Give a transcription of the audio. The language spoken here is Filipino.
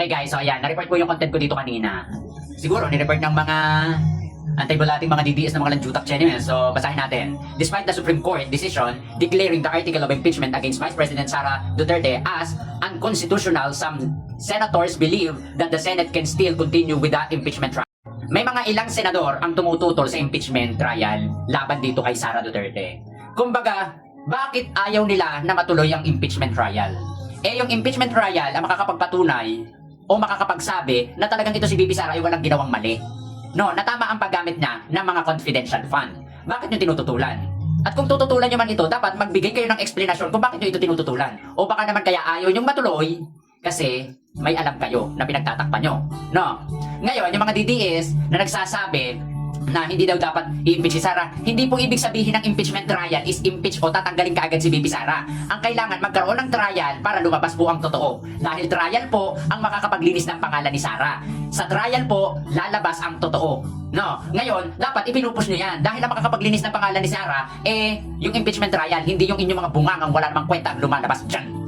Okay guys, so ayan, na-report ko yung content ko dito kanina. Siguro, ni-report ng mga antibulating mga DDS ng mga lanjutak channel. So, basahin natin. Despite the Supreme Court decision declaring the article of impeachment against Vice President Sara Duterte as unconstitutional, some senators believe that the Senate can still continue with the impeachment trial. May mga ilang senador ang tumututol sa impeachment trial laban dito kay Sara Duterte. Kumbaga, bakit ayaw nila na matuloy ang impeachment trial? Eh yung impeachment trial ang makakapagpatunay o makakapagsabi na talagang ito si Bibi Sara ay walang ginawang mali. No, na tama ang paggamit niya ng mga confidential fund. Bakit nyo tinututulan? At kung tututulan nyo man ito, dapat magbigay kayo ng explanation kung bakit nyo ito tinututulan. O baka naman kaya ayaw nyong matuloy kasi may alam kayo na pinagtatakpan nyo. No? Ngayon, yung mga DDS na nagsasabi na hindi daw dapat i-impeach si Sara, hindi po ibig sabihin ng impeachment trial is impeach o tatanggalin kaagad si Bibi Sara. Ang kailangan magkaroon ng trial para lumabas po ang totoo. Dahil trial po ang makakapaglinis ng pangalan ni Sara. Sa trial po, lalabas ang totoo. No, ngayon, dapat ipinupush nyo yan. Dahil ang makakapaglinis ng pangalan ni Sarah, eh, yung impeachment trial, hindi yung inyong mga bungangang wala namang kwenta lumalabas dyan.